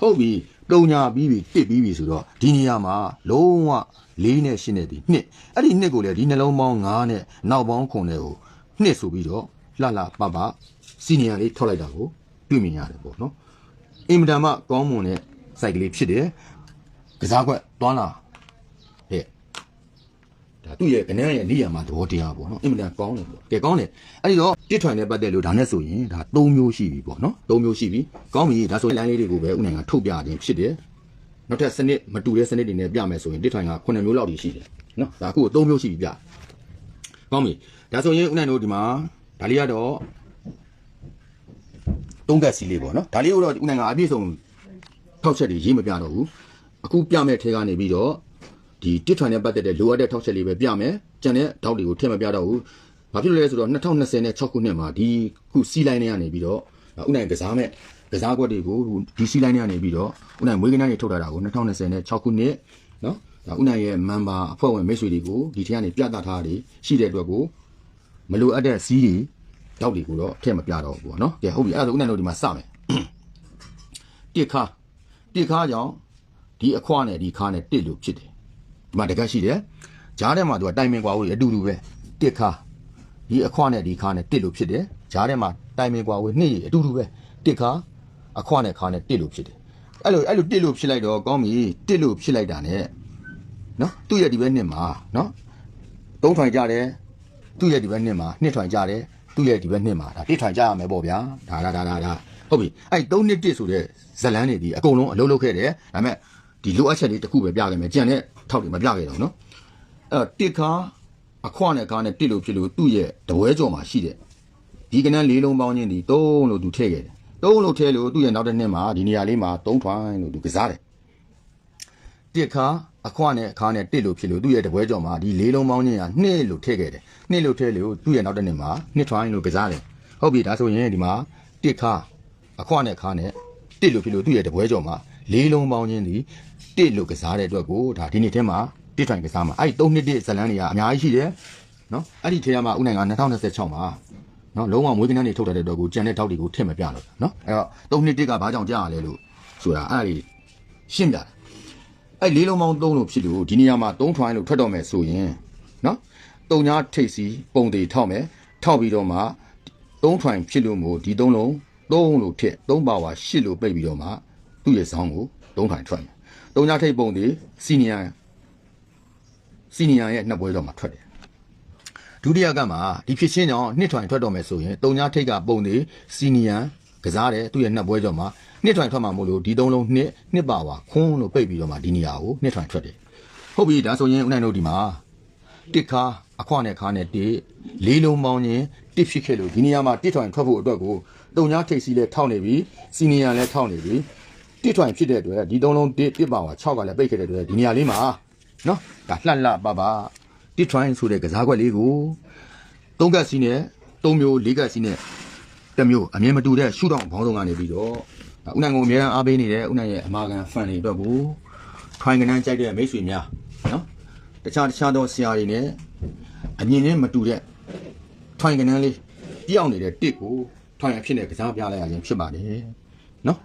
[SPEAKER 1] ဟုတ်ပြီတုံညာပြီးပြီ1ပြီးပြီဆိုတော့ဒီနေရာမှာလုံးဝ4နဲ့8နဲ့ဒီ2အဲ့ဒီ2ကိုလည်းဒီနှလုံးပေါင်း5နဲ့နောက်ပေါင်းခွန်နဲ့ကို2ဆိုပြီးတော့လှလှပပစီနီယာလေးထောက်လိုက်တာကို တွေ့မြင်ရတယ်ပေါ့နော်အင်မတန်မှကောင်းမွန်တဲ့စိုက်ကလေးဖြစ်တယ်ကစားကွက်တွန်းလာဟဲ့ဒါသူ့ရဲ့ကနန်းရဲ့နေရာမှာသဘောတရားပေါ့နော်အင်မတန်ကောင်းတယ်ပေါ့ကဲကောင်းတယ်အဲ့ဒီတော့တစ်ထွင်နဲ့ပတ်သက်လို့ဒါနဲ့ဆိုရင်ဒါ၃မျိုးရှိပြီပေါ့နော်၃မျိုးရှိပြီကောင်းပြီဒါဆိုရင် line လေးတွေကိုပဲဥနိုင်ကထုတ်ပြခြင်းဖြစ်တယ်နောက်ထပ်စနစ်မတူတဲ့စနစ်တွေနဲ့ပြမယ်ဆိုရင်တစ်ထွင်က9မျိုးလောက်ထိရှိတယ်နော်ဒါအခု၃မျိုးရှိပြီပြကောင်းပြီဒါဆိုရင်ဥနိုင်တို့ဒီမှာဒါလေးကတော့ သုံးကက်စီလေးပေါ့နော်ဒါလေးကိုတော့ဥနိုင်ကအပြည့်စုံထောက်ချက်တွေရေးမပြတော့ဘူးအခုပြမဲ့ထဲကနေပြီးတော့ဒီတစ်ထွန်နဲ့ပတ်သက်တဲ့လိုအပ်တဲ့ထောက်ချက်လေးပဲပြမယ်ကျန်တဲ့ထောက်တွေကိုထည့်မပြတော့ဘူးဘာဖြစ်လို့လဲဆိုတော့2026ခုနှစ်မှာဒီခုစီးလိုင်းတွေကနေပြီးတော့ဥနိုင်ကစားမဲ့ကစားကွက်တွေကိုဒီစီးလိုင်းတွေကနေပြီးတော့ဥနိုင်မွေးကနန်းတွေထုတ်ထားတာကို2026ခုနှစ်နော်ဒါဥနိုင်ရဲ့မန်ပါအဖွဲ့ဝင်မိတ်ဆွေတွေကိုဒီထဲကနေပြသထားတာရှိတဲ့အတွက်ကိုမလိုအပ်တဲ့စီးတွေ တောက်တွေကိုတော့ထည့်မပြတော့ဘူးပေါ့နော်ကဲဟုတ်ပြီအဲ့ဒါဆိုဥနိုင်တို့ဒီမှာစမယ်တစ်ခါတစ်ခါကြောင့်ဒီအခွားနဲ့ဒီခါနဲ့တစ်လို့ဖြစ်တယ်ဒီမှာတကက်ရှိတယ်ဂျားထဲမှာသူကတိုင်ပင်ကွာဝေးအတူတူပဲတစ်ခါဒီအခွားနဲ့ဒီခါနဲ့တစ်လို့ဖြစ်တယ်ဂျားထဲမှာတိုင်ပင်ကွာဝေးနှစ်ရအတူတူပဲတစ်ခါအခွားနဲ့ခါနဲ့တစ်လို့ဖြစ်တယ်အဲ့လိုအဲ့လိုတစ်လို့ဖြစ်လိုက်တော့ကောင်းပြီတစ်လို့ဖြစ်လိုက်တာ ਨੇ နော်သူ့ရဲ့ဒီဘက်နှစ်မှာနော်သုံးထွင်ကြတယ်သူ့ရဲ့ဒီဘက်နှစ်မှာနှစ်ထွင်ကြတယ် သူ့ရဲ့ဒီဘက်နှစ်မှာဒါတစ်ထွင်ကြရမယ်ပေါ့ဗျာဒါဒါဒါဒါဒါဟုတ်ပြီအဲ့3နှစ်တစ်ဆိုတဲ့ဇလန်းတွေဒီအကုန်လုံးအလုပ်လုပ်ခဲ့တယ်ဒါပေမဲ့ဒီလိုအပ်ချက်လေးတစ်ခုပဲပြခဲ့မယ်ကြံတဲ့ထောက်တွေမပြခဲ့တော့နော်အဲ့တော့တစ်ခါအခွနဲ့ကားနဲ့တစ်လို့ဖြစ်လို့သူ့ရဲ့တပွဲကြော်မှာရှိတဲ့ဒီကနန်းလေးလုံးပေါင်းချင်းဒီသုံးလို့သူထည့်ခဲ့တယ်သုံးလို့ထည့်လို့သူ့ရဲ့နောက်တစ်နှစ်မှာဒီနေရာလေးမှာသုံးထွင်လို့သူကစားတယ်တစ်ခါ အခွနဲ့အခါနဲ့တစ်လို့ဖြစ်လို့သူ့ရဲ့တပွဲကြော်မှာဒီလေးလုံးပေါင်းချင်းကနှစ်လို့ထည့်ခဲ့တယ်နှစ်လို့ထည့်လို့သူ့ရဲ့နောက်တစ်နှစ်မှာနှစ်ထွိုင်းလို့ကစားတယ်ဟုတ်ပြီဒါဆိုရင်ဒီမှာတစ်ခါအခွနဲ့အခါနဲ့တစ်လို့ဖြစ်လို့သူ့ရဲ့တပွဲကြော်မှာလေးလုံးပေါင်းချင်းဒီတစ်လို့ကစားတဲ့အတွက်ကိုဒါဒီနေ့ထဲမှာတစ်ထွိုင်းကစားမှာအဲ့ဒီ၃နှစ်တစ်ဇလန်းတွေကအများကြီးရှိတယ်နော်အဲ့ဒီထဲမှာဥနိုင်က2026မှာနော်လုံးဝမွေးကနန်းတွေထုတ်ထားတဲ့အတွက်ကိုကြံတဲ့ထောက်တွေကိုထည့်မပြတော့ဘူးနော်အဲ့တော့၃နှစ်တစ်ကဘာကြောင့်ကြားရလဲလို့ဆိုတာအဲ့ဒါကြီးရှင်းပြတယ် အဲ့လေးလုံးပေါင်းသုံးလို့ဖြစ်လို့ဒီနေရာမှာသုံးထွိုင်းလို့ထွက်တော့မယ်ဆိုရင်နော်တုံညာထိတ်စီပုံသေးထောက်မယ်ထောက်ပြီးတော့မှသုံးထွိုင်းဖြစ်လို့မို့ဒီသုံးလုံးသုံးလို့ထက်သုံးပါဝါရှစ်လို့ပိတ်ပြီးတော့မှသူ့ရဲ့ဇောင်းကိုသုံးထွိုင်းထွက်မယ်တုံညာထိတ်ပုံသေးစီနီယာစီနီယာရဲ့နှစ်ပွဲတော့မှထွက်တယ်ဒုတိယကမှာဒီဖြစ်ချင်းကြောင့်နှစ်ထွိုင်းထွက်တော့မယ်ဆိုရင်တုံညာထိတ်ကပုံသေးစီနီယာ ကစားတယ်သူ့ရဲ့နှစ်ပွဲကြောင့်မှနှစ်ထွိုင်းထွက်မှာမို့လို့ဒီသုံးလုံးနှစ်နှစ်ပါဝါခွန်းလို့ပိတ်ပြီးတော့မှဒီနေရာကိုနှစ်ထွိုင်းထွက်တယ်ဟုတ်ပြီဒါဆိုရင်ဦးနိုင်တို့ဒီမှာတစ်ခါအခွနဲ့ခါနဲ့တစ်လေးလုံးပေါင်းချင်းတစ်ဖြစ်ခဲ့လို့ဒီနေရာမှာတစ်ထွင်ထွက်ဖို့အတွက်ကိုတုံညာထိတ်စီလဲထောက်နေပြီစီနီယာလဲထောက်နေပြီတစ်ထွင်ဖြစ်တဲ့အတွက်ဒီသုံးလုံးတစ်တစ်ပါဝါ6ကလည်းပိတ်ခဲ့တဲ့အတွက်ဒီနေရာလေးမှာနော်ဒါလှလှပပတစ်ထွင်ဆိုတဲ့ကစားကွက်လေးကိုသုံးကတ်စီနဲ့သုံးမျိုးလေးကတ်စီနဲ့ တစ်မျိုးအမြင်မတူတဲ့ရှုထောင့်ဘောင်းဆောင်ကနေပြီးတော့ဒါဦးနိုင်ကိုအများအားပေးနေတဲ့ဦးနိုင်ရဲ့အမာခံဖန်တွေအတွက်ကိုထိုင်ကနန်းကြိုက်တဲ့မိတ်ဆွေများနော်တခြားတခြားသောဆရာတွေနဲ့အမြင်နဲ့မတူတဲ့ထွင်ကနန်းလေးပြောင်းနေတဲ့တစ်ကိုထွင်အဖြစ်နဲ့ကစားပြလိုက်ရခြင်းဖြစ်ပါတယ်နော်